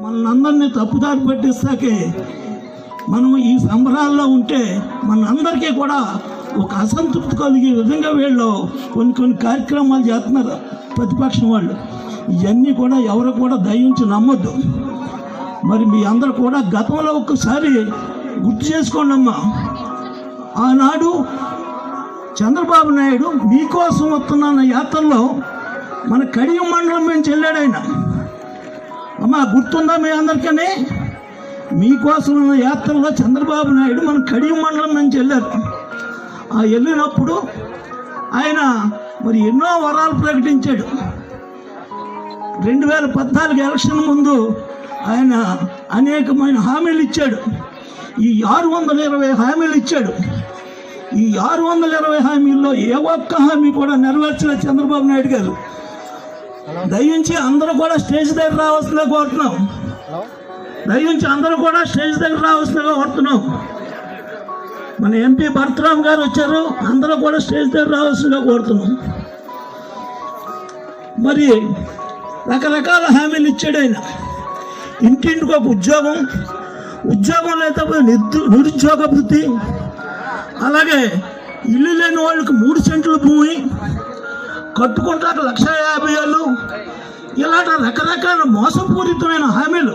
మనందరినీ తప్పుదారి పట్టిస్తాకే మనం ఈ సంబరాల్లో ఉంటే మనందరికీ కూడా ఒక అసంతృప్తి కలిగే విధంగా వీళ్ళు కొన్ని కొన్ని కార్యక్రమాలు చేస్తున్నారు ప్రతిపక్షం వాళ్ళు. ఇవన్నీ కూడా ఎవరు కూడా దయించి నమ్మొద్దు. మరి మీ అందరూ కూడా గతంలో ఒక్కసారి గుర్తు చేసుకోండి అమ్మా. ఆనాడు చంద్రబాబు నాయుడు మీకోసం వస్తున్న యాత్రలో మన కడియం మండలం మేము చెల్లాడు ఆయన. అమ్మ గుర్తుందా మీ అందరికీ మీకోసం ఉన్న యాత్రలో చంద్రబాబు నాయుడు మన కడియం మండలం నుంచి వెళ్ళారు. ఆ వెళ్ళినప్పుడు ఆయన మరి ఎన్నో వరాలు ప్రకటించాడు. రెండు వేల పద్నాలుగు ఎలక్షన్ ముందు ఆయన అనేకమైన హామీలు ఇచ్చాడు. ఈ ఆరు వందల ఇరవై హామీలు ఇచ్చాడు. ఈ ఆరు వందల ఇరవై హామీల్లో ఏ ఒక్క హామీ కూడా నెరవేర్చలేదు చంద్రబాబు నాయుడు గారు. దయించి అందరూ కూడా స్టేజ్ దగ్గర రావాల్సిందిగా కోరుతున్నాం. దయించి అందరూ కూడా స్టేజ్ దగ్గర రావాల్సిందిగా కోరుతున్నాం. మన ఎంపీ భరతరామ్ గారు వచ్చారు. అందరూ కూడా స్టేజ్ దగ్గర రావాల్సిందిగా కోరుతున్నాం. మరి రకరకాల హామీలు ఇచ్చాడు ఆయన. ఇంటింటికి ఒక ఉద్యోగం ఉద్యోగం లేకపోతే నిరు నిరుద్యోగ వృత్తి. అలాగే ఇల్లు లేని వాళ్ళకి మూడు సెంట్ల భూమి. కట్టుకుంటాక లక్ష యాభై ఏళ్ళు. ఇలాంటి రకరకాల మోసపూరితమైన హామీలు.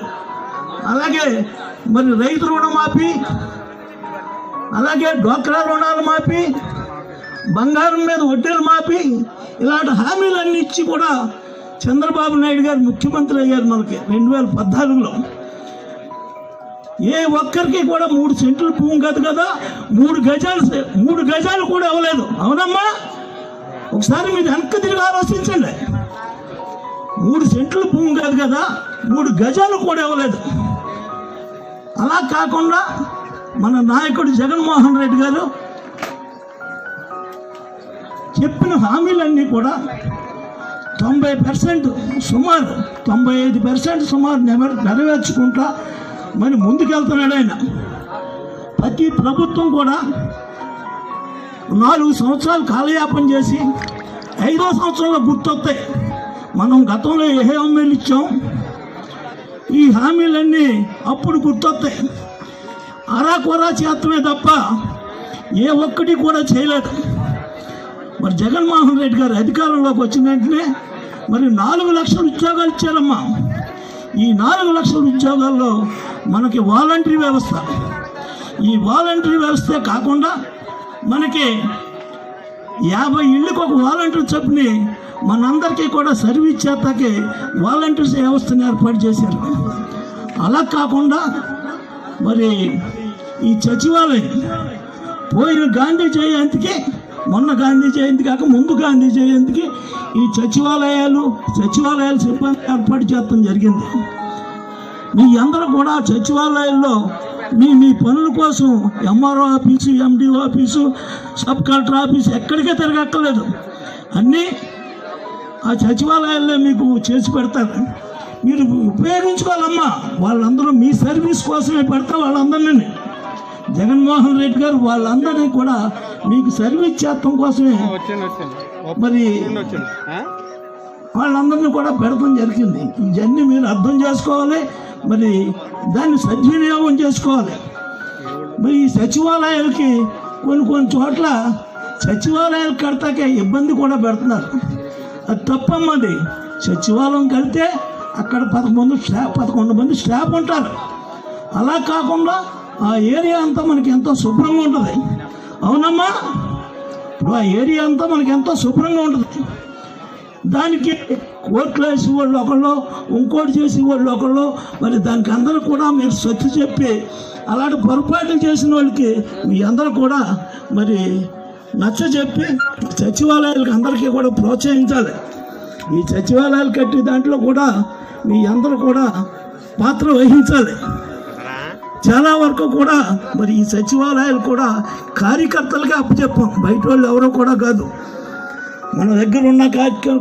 అలాగే మరి రైతు రుణమాఫీ అలాగే డ్వాక్రా రుణాలు మాఫీ బంగారం మీద వడ్డీలు మాఫీ ఇలాంటి హామీలన్నీ ఇచ్చి కూడా చంద్రబాబు నాయుడు గారు ముఖ్యమంత్రి అయ్యారు మనకి రెండు వేల పద్నాలుగులో. ఏ ఒక్కరికి కూడా మూడు సెంట్లు భూమి కాదు కదా. మూడు గజాలు మూడు గజాలు కూడా ఇవ్వలేదు. అవునమ్మా? ఒకసారి మీరు వెనక్కి తిరిగి ఆలోచించండి. మూడు సెంట్లు భూమి కాదు కదా మూడు గజాలు కూడా ఇవ్వలేదు. అలా కాకుండా మన నాయకుడు జగన్మోహన్ రెడ్డి గారు చెప్పిన హామీలన్నీ కూడా తొంభై పర్సెంట్ సుమారు తొంభై ఐదు పర్సెంట్ సుమారు నెరవేర్చుకుంటా మరి ముందుకెళ్తున్నాడు ఆయన. ప్రతి ప్రభుత్వం కూడా నాలుగు సంవత్సరాలు కాలయాపన చేసి ఐదో సంవత్సరంలో గుర్తొస్తాయి మనం గతంలో ఏ హామీలు ఇచ్చాం? ఈ హామీలన్నీ అప్పుడు గుర్తొస్తాయి అరాకొరా చేతమే తప్ప ఏ ఒక్కటి కూడా చేయలేదు. మరి జగన్మోహన్ రెడ్డి గారు అధికారంలోకి వచ్చిన వెంటనే మరి నాలుగు లక్షల ఉద్యోగాలు ఇచ్చారమ్మా. ఈ నాలుగు లక్షల ఉద్యోగాల్లో మనకి వాలంటరీ వ్యవస్థ. ఈ వాలంటరీ వ్యవస్థే కాకుండా మనకి యాభై ఇళ్ళకి ఒక వాలంటీర్ చొప్పుని మనందరికీ కూడా సర్వీస్ చేతకి వాలంటీర్స్ వ్యవస్థను ఏర్పాటు చేశారు. అలా కాకుండా మరి ఈ సచివాలయం పోయిన గాంధీ జయంతికి మొన్న గాంధీ జయంతి కాక ముందు గాంధీ జయంతికి ఈ సచివాలయాలు సచివాలయాల సిబ్బంది ఏర్పాటు చేయడం జరిగింది. మీ అందరూ కూడా సచివాలయాల్లో మీ మీ పనుల కోసం MRO office MDO office sub collector office ఎక్కడికే తిరగక్కర్లేదు. అన్నీ ఆ సచివాలయాల్లో మీకు చేసి పెడతారు మీరు ఉపయోగించుకోవాలమ్మా. వాళ్ళందరూ మీ సర్వీస్ కోసమే పెడతా వాళ్ళందరినీ. జగన్మోహన్ రెడ్డి గారు వాళ్ళందరినీ కూడా మీకు సర్వీస్ చేయటం కోసమే. మరి? వాళ్ళందరినీ కూడా పెడతాం జరిగింది. ఇవన్నీ మీరు అర్థం చేసుకోవాలి. మరి దాన్ని సద్వినియోగం చేసుకోవాలి. మరి ఈ సచివాలయాలకి కొన్ని కొన్ని చోట్ల సచివాలయాలు కడతాకే ఇబ్బంది కూడా పెడుతున్నారు. అది తప్పమ్మది సచివాలయం కడితే అక్కడ పదకొండు స్టాఫ్ పదకొండు మంది స్టాఫ్ ఉంటారు. అలా కాకుండా ఆ ఏరియా అంతా మనకి ఎంతో శుభ్రంగా ఉంటుంది. అవునమ్మా? ఇప్పుడు ఆ ఏరియా అంతా మనకి ఎంతో శుభ్రంగా ఉంటుంది. దానికి ఓట్లేసి వాళ్ళు ఒకళ్ళు ఇంకోటి చేసి వాళ్ళు ఒకళ్ళు. మరి దానికి అందరూ కూడా మీరు స్వచ్ఛ చెప్పి అలాంటి పొరపాట్లు చేసిన వాళ్ళకి మీ అందరూ కూడా మరి నచ్చ చెప్పి సచివాలయాలకు అందరికీ కూడా ప్రోత్సహించాలి. ఈ సచివాలయాలు కట్టి దాంట్లో కూడా మీ అందరూ కూడా పాత్ర వహించాలి. చాలా వరకు కూడా మరి ఈ సచివాలయాలు కూడా కార్యకర్తలకే అప్పచెప్పాం. బయట వాళ్ళు ఎవరో కూడా కాదు. మన దగ్గర ఉన్న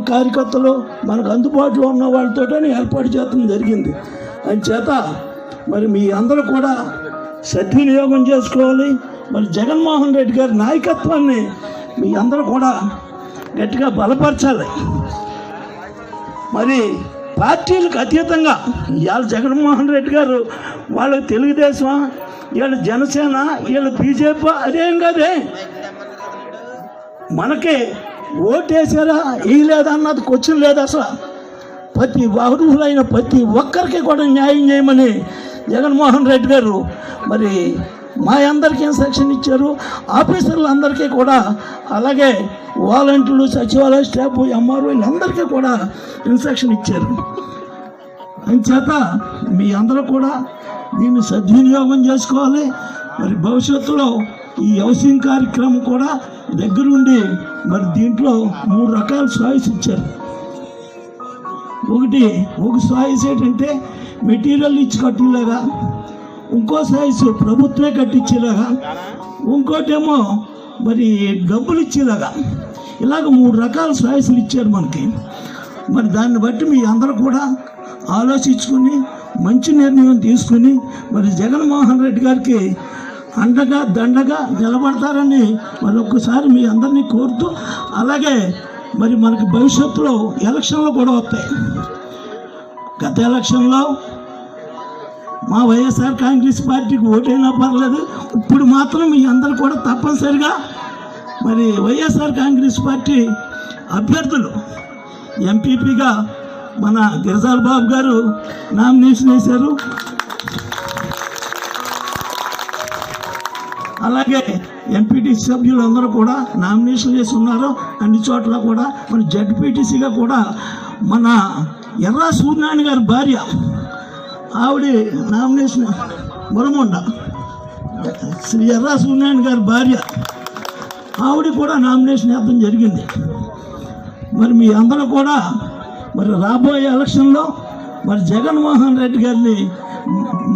కార్యకర్తలు మనకు అందుబాటులో ఉన్న వాళ్ళతోనే ఏర్పాటు చేయడం జరిగింది. అని చేత మరి మీ అందరూ కూడా సద్వినియోగం చేసుకోవాలి. మరి జగన్మోహన్ రెడ్డి గారి నాయకత్వాన్ని మీ అందరూ కూడా గట్టిగా బలపరచాలి. మరి పార్టీలకు అతీతంగా ఇవాళ జగన్మోహన్ రెడ్డి గారు వాళ్ళ తెలుగుదేశం వీళ్ళ జనసేన వీళ్ళ బీజేపీ అదేం కాదే? మనకి ఓటేసారా? లేదా అన్నది క్వశ్చన్ లేదు అసలు. ప్రతి అర్హులైన ప్రతి ఒక్కరికి కూడా న్యాయం చేయమని జగన్మోహన్ రెడ్డి గారు మరి మా అందరికీ ఇన్స్ట్రక్షన్ ఇచ్చారు. ఆఫీసర్లు అందరికీ కూడా అలాగే వాలంటీర్లు సచివాలయ స్టాఫ్ ఎంఆర్ఓ వీళ్ళందరికీ కూడా ఇన్స్ట్రక్షన్ ఇచ్చారు. అంచేత మీ అందరూ కూడా దీన్ని సద్వినియోగం చేసుకోవాలి. మరి భవిష్యత్తులో ఈ హౌసింగ్ కార్యక్రమం కూడా దగ్గరుండి మరి దీంట్లో మూడు రకాల సాయిస్ ఇచ్చారు. ఒకటి ఒక సాయిస్ ఏంటంటే మెటీరియల్ ఇచ్చి కట్టేలాగా ఇంకో సాయిస్ ప్రభుత్వమే కట్టించేలాగా ఇంకోటేమో మరి డబ్బులు ఇచ్చేలాగా. ఇలాగ మూడు రకాల చాయిస్లు ఇచ్చారు మనకి. మరి దాన్ని బట్టి మీ అందరూ కూడా ఆలోచించుకుని మంచి నిర్ణయం తీసుకుని మరి జగన్మోహన్ రెడ్డి గారికి అండగా దండగా నిలబడతారని మరి ఒక్కసారి మీ అందరినీ కోరుతూ అలాగే మరి మనకి భవిష్యత్తులో ఎలక్షన్లు కూడా వస్తాయి. గత ఎలక్షన్లో మా వైఎస్ఆర్ కాంగ్రెస్ పార్టీకి ఓటైనా పర్లేదు ఇప్పుడు మాత్రం మీ అందరు కూడా తప్పనిసరిగా మరి వైఎస్ఆర్ కాంగ్రెస్ పార్టీ అభ్యర్థులు ఎంపీపీగా మన గిరిజాల బాబు గారు నామినేషన్ వేశారు. అలాగే ఎంపీటీ సభ్యులు అందరూ కూడా నామినేషన్ చేసి ఉన్నారు. అన్ని చోట్ల కూడా మన జడ్పీటీసీగా కూడా మన ఎర్రా సూర్యనారాయణ గారి భార్య ఆవిడ నామినేషన్ మురమొండ శ్రీ ఎర్రా సూర్యనారాయణ గారి భార్య ఆవిడ కూడా నామినేషన్ వేయడం జరిగింది. మరి మీ అందరూ కూడా మరి రాబోయే ఎలక్షన్లో మరి జగన్మోహన్ రెడ్డి గారిని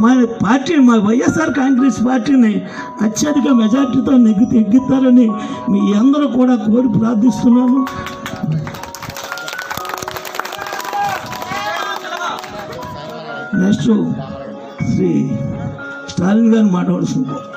మా పార్టీ మా వైఎస్ఆర్ కాంగ్రెస్ పార్టీని అత్యధిక మెజార్టీతో నెగ్గి ఎగ్గిస్తారని మీ అందరూ కూడా కోరి ప్రార్థిస్తున్నాము. నెక్స్ట్ శ్రీ స్టాలిన్ గారు మాట్లాడుతున్నారు